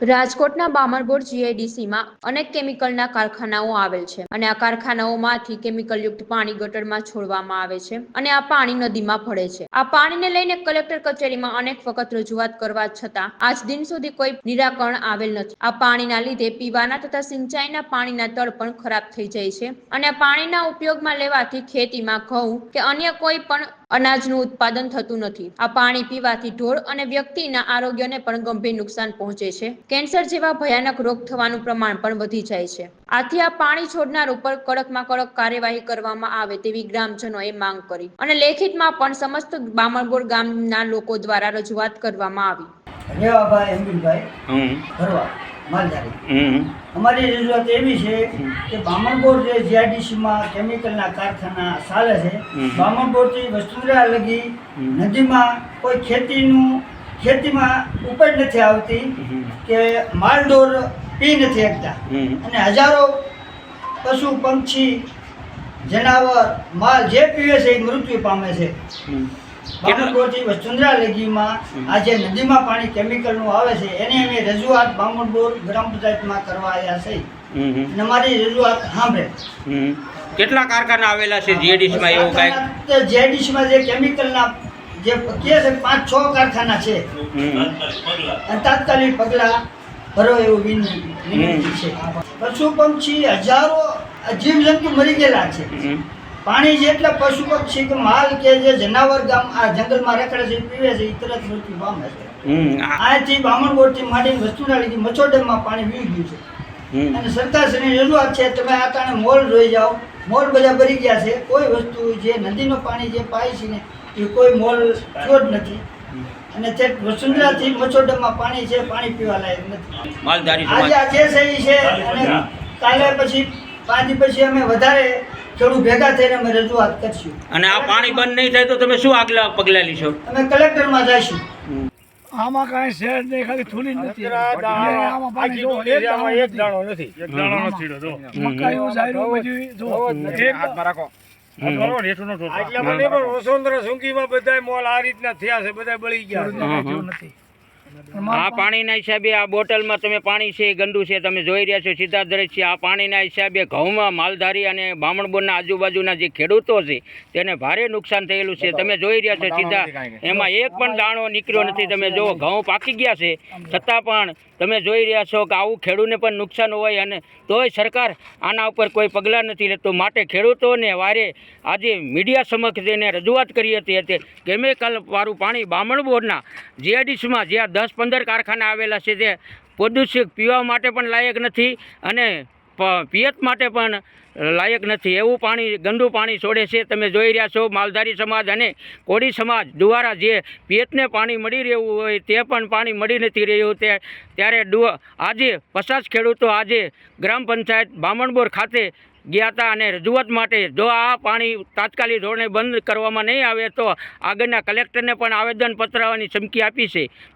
રાજકોટના બામણબોર જીઆઈડીસીમાં અનેક કેમિકલના કારખાનાઓ આવેલ છે અને આ કારખાનાઓમાંથી કેમિકલયુક્ત પાણી ગટરમાં છોડવામાં આવે છે અને આ પાણી નદીમાં ભળે છે. આ પાણીને લઈને કલેક્ટર કચેરીમાં અનેક વખત રજૂઆત કરવા છતાં આજ દિન સુધી કોઈ નિરાકરણ આવેલ નથી. આ પાણીના લીધે પીવાના તથા સિંચાઈના પાણીના તળ પણ ખરાબ થઈ જાય છે અને પાણીના ઉપયોગમાં લેવાથી ખેતીમાં ઘઉં કે અન્ય કોઈ પણ અનાજનું ઉત્પાદન થતું નથી. આ પાણી પીવાથી ઢોર અને વ્યક્તિના આરોગ્યને પણ ગંભીર નુકસાન પહોંચે છે. કેન્સર જેવા ભયાનક રોગ થવાનું પ્રમાણ પણ વધી જાય છે. આથી આ પાણી છોડનાર ઉપર કડકમાં કડક કાર્યવાહી કરવામાં આવે તેવી ગ્રામજનોએ માંગ કરી. અને લેખિતમાં પણ સમસ્ત બામણગોર ગામના લોકો દ્વારા રજૂઆત કરવામાં આવી. રેવાભાઈ ભાઈ હમ. ભરવા. માલધારી. અમારી રજૂઆત એવી છે કે બામણપોર જે જીઆઈડીસીમાં કેમિકલના કારખાના ચાલે છે બામણપોરથી વસ્તુરા લગી નદીમાં કોઈ ખેતીનું ખેતીમાં ઉપજ નથી આવતી કે માલડોર પી નથી શકતા. અને હજારો પશુ પંક્ષી જનાવર માલ જે પીવે છે એ મૃત્યુ પામે છે. બામણબોરથી વસુંધરા લેગીમાં આ જે નદીમાં પાણી કેમિકલનું આવે છે એને અમે રજૂઆત બામણબોર ગ્રામ પંચાયતમાં કરવા આવ્યા છે. અમારી રજૂઆત સાંભળે. કેટલા કારખાના આવેલા છે જીએડીસમાં એવું કાંઈ જેડીસીમાં જે કેમિકલના જે કહે છે પાંચ છ કારખાના છે. તાત્કાલિક પગલાં ભરો એવું વિનંતી છે. પશુ પક્ષી હજારો જીવજંતુ મરી ગયેલા છે. પાણી જેટલા પશુ પક્ષી કે માલ કે જે જનાવર ગામ આ જંગલમાં રખડે છે પીવે છે એ તરત મૃત્યુ પામે છે. હમ. આ- અહીંથી બામણબોરથી માંડીને વસ્તુના લીધી મચોડેમમાં પાણી વી ગયું છે. હમ. અને સરકારશ્રીની રજૂઆત છે તમે આ તાણે મોલ જોઈ જાઓ. મોલ બધા ભરી ગયા છે. કોઈ વસ્તુ જે નદીનું પાણી જે પાય છે ને એ કોઈ મોલ થયો જ નથી. અને તે વસુંધરાથી મચોડમાં પાણી છે પાણી પીવા લાયક નથી. માલધારી આજે આ જે છે ઈ છે અને કાલે પછી પાંચ પછી અમે વધારે ખેડૂત ભેગા થઈને અમે રજૂઆત કરશું. અને આ પાણી બંધ નહીં થાય તો તમે શું આગલા પગલાં લેશો? અમે કલેક્ટરમાં જઈશું. આમાં કાંઈ શેર નહીં ખાલી થૂલી નથી. આમાં પાણી જો એક દાણો એક નથી. દાણો નથી. એક દાણો નથી જો. મકાઈઓ, બધું જો. એક પણ વસુંધરા સુંકીમાં મોલ આ રીતના થયા છે બધાય બળી ગયા. નથી. આ પાણીના હિસાબે આ બોટલમાં તમે પાણી છે ગંદુ છે તમે જોઈ રહ્યા છો સીધા દરેક છે. આ પાણીના હિસાબે ઘઉંમાં માલધારી અને બામણબોરના આજુબાજુના જે ખેડૂતો છે તેને ભારે નુકસાન થયેલું છે. તમે જોઈ રહ્યા છો સીધા એમાં એક પણ દાણો નીકળ્યો નથી. તમે જો ઘઉં પાકી ગયા છે છતાં પણ તમે જોઈ રહ્યા છો કે આવું ખેડૂતને પણ નુકસાન હોય અને તોય સરકાર આના ઉપર કોઈ પગલાં નથી લેતું. માટે ખેડૂતોને વારે આજે મીડિયા સમક્ષ એને રજૂઆત કરી હતી કેમિકલ વાળું પાણી બામણબોરના જીઆઈડીસીમાં જ્યાં દસ પંદર કારખાના આવેલા છે તે પ્રદૂષિત પીવા માટે પણ લાયક નથી અને પિયત માટે પણ લાયક નથી. એવું પાણી, ગંદુ પાણી છોડે છે. તમે જોઈ રહ્યા છો, માલધારી સમાજ અને કોળી સમાજ દ્વારા જે પિયતને પાણી મળી રહેવું હોય તે પણ પાણી મળી નથી રહ્યું. તે ત્યારે આજે પચાસ ખેડૂતો આજે ગ્રામ પંચાયત બામણબોર ખાતે ગયા હતા અને રજૂઆત માટે જો આ પાણી તાત્કાલિક ધોરણે બંધ કરવામાં નહીં આવે તો આગળના કલેક્ટરને પણ આવેદનપત્ર આવવાની ચમકી આપી છે.